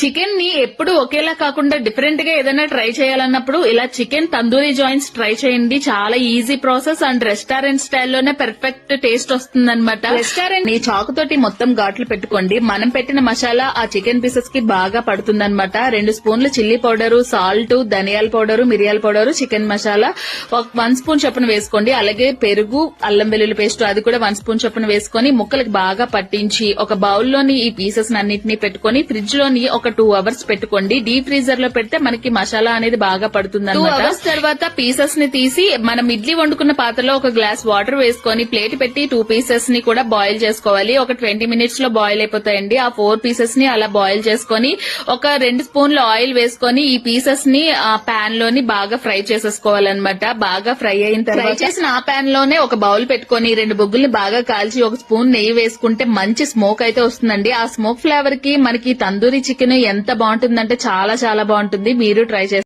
చికెన్ని ఎప్పుడు ఒకేలా కాకుండా డిఫరెంట్గా ఏదైనా ట్రై చేయాలన్నప్పుడు ఇలా చికెన్ తందూరి జాయింట్స్ ట్రై చేయండి. చాలా ఈజీ ప్రాసెస్ అండ్ రెస్టారెంట్ స్టైల్లోనే పర్ఫెక్ట్ టేస్ట్ వస్తుంది అనమాట రెస్టారెంట్ని చాకు తోటి మొత్తం ఘాట్లు పెట్టుకోండి. మనం పెట్టిన మసాలా ఆ చికెన్ పీసెస్కి బాగా పడుతుంది రెండు స్పూన్లు చిల్లీ పౌడర్ సాల్ట్ ధనియాల పౌడర్ మిరియాల పౌడర్ చికెన్ మసాలా. ఒక వన్ స్పూన్ చొప్పున వేసుకోండి. అలాగే పెరుగు అల్లం వెల్లుల్లి పేస్ట్ అది కూడా వన్ స్పూన్ చొప్పున వేసుకొని ముక్కలకు బాగా పట్టించి ఒక బౌల్లోని ఈ పీసెస్ అన్నిటిని పెట్టుకొని ఫ్రిడ్జ్లోని ఒక టూ అవర్స్ పెట్టుకోండి. డీప్ ఫ్రీజర్లో పెడితే మనకి మసాలా అనేది బాగా పడుతుంది టూ అవర్స్ తర్వాత పీసెస్ని తీసి మనం ఇడ్లీ వండుకున్న పాత్రలో ఒక గ్లాస్ వాటర్ వేసుకొని ప్లేట్ పెట్టి టూ పీసెస్ని కూడా బాయిల్ చేసుకోవాలి. ఒక ట్వంటీ మినిట్స్లో బాయిల్ అయిపోతాయండి. ఆ ఫోర్ పీసెస్ని అలా బాయిల్ చేసుకొని ఒక రెండు స్పూన్లు ఆయిల్ వేసుకొని ఈ పీసెస్ని ఆ పాన్లోని బాగా ఫ్రై చేసేసుకోవాలన్నమాట. బాగా ఫ్రై అయిన తర్వాత చేసిన ఆ పాన్లోనే ఒక బౌల్ పెట్టుకొని రెండు బొగ్గుల్ని బాగా కాల్చి ఒక స్పూన్ నెయ్యి వేసుకుంటే మంచి స్మోక్ అయితే వస్తుందండి. ఆ స్మోక్ ఫ్లేవర్కి మనకి తందూరి చికెన్ ఎంత బాగుంటుందంటే చాలా చాలా బాగుంటుంది. మీరు ట్రై చేసి